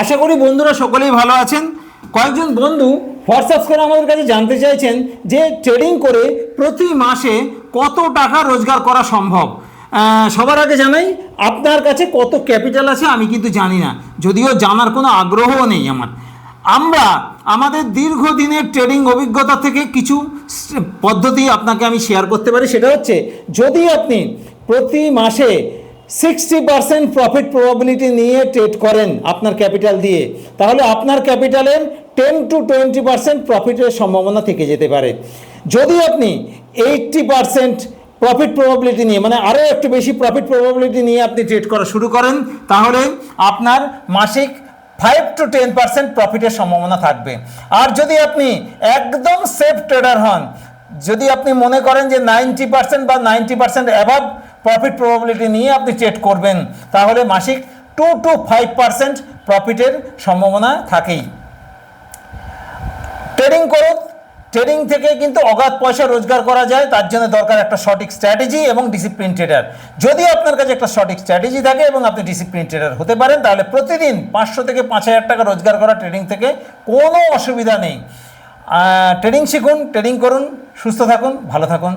আশা করি বন্ধুরা সকলেই ভালো আছেন। কয়েকজন বন্ধু হোয়াটসঅ্যাপ করে আমাদের কাছে জানতে চাইছেন যে ট্রেডিং করে প্রতি মাসে কত টাকা রোজগার করা সম্ভব। সবার আগে জানাই, আপনার কাছে কত ক্যাপিটাল আছে আমি কিন্তু জানি না। যদিও জানার কোনো আগ্রহও নেই আমার। আমরা আমাদের দীর্ঘদিনের ট্রেডিং অভিজ্ঞতা থেকে কিছু পদ্ধতি আপনাকে আমি শেয়ার করতে পারি। সেটা হচ্ছে, যদি আপনি প্রতি মাসে সিক্সটি পার্সেন্ট প্রফিট প্রবাবিলিটি নিয়ে ট্রেড করেন আপনার ক্যাপিটাল দিয়ে। তাহলে আপনার ক্যাপিটালের টেন টু টোয়েন্টি পার্সেন্ট প্রফিটের সম্ভাবনা থেকে যেতে পারে। যদি আপনি এইটটি পার্সেন্ট প্রফিট প্রবাবিলিটি নিয়ে মানে আরও একটু বেশি প্রফিট প্রবাবিলিটি নিয়ে আপনি ট্রেড করা শুরু করেন, তাহলে আপনার মাসিক ফাইভ টু টেন পার্সেন্ট প্রফিটের সম্ভাবনা থাকবে। আর যদি আপনি একদম সেফ ট্রেডার হন, যদি আপনি মনে করেন যে নাইনটি পার্সেন্ট বা ninety percent above profit probability নিয়ে আপনি ট্রেড করবেন। তাহলে মাসিক টু টু ফাইভ পার্সেন্ট প্রফিটের সম্ভাবনা থাকেই। ট্রেডিং করুন। ট্রেডিং থেকে কিন্তু অগাধ পয়সা রোজগার করা যায়। তার জন্য দরকার একটা সঠিক স্ট্র্যাটেজি এবং ডিসিপ্লিন ট্রেডার যদি আপনার কাছে একটা সঠিক স্ট্র্যাটেজি থাকে এবং আপনি ডিসিপ্লিন ট্রেডার হতে পারেন, তাহলে প্রতিদিন পাঁচশো থেকে পাঁচ হাজার টাকা রোজগার করা ট্রেডিং থেকে কোনো অসুবিধা নেই। ট্রেডিং শিখুন ট্রেডিং করুন, সুস্থ থাকুন, ভালো থাকুন।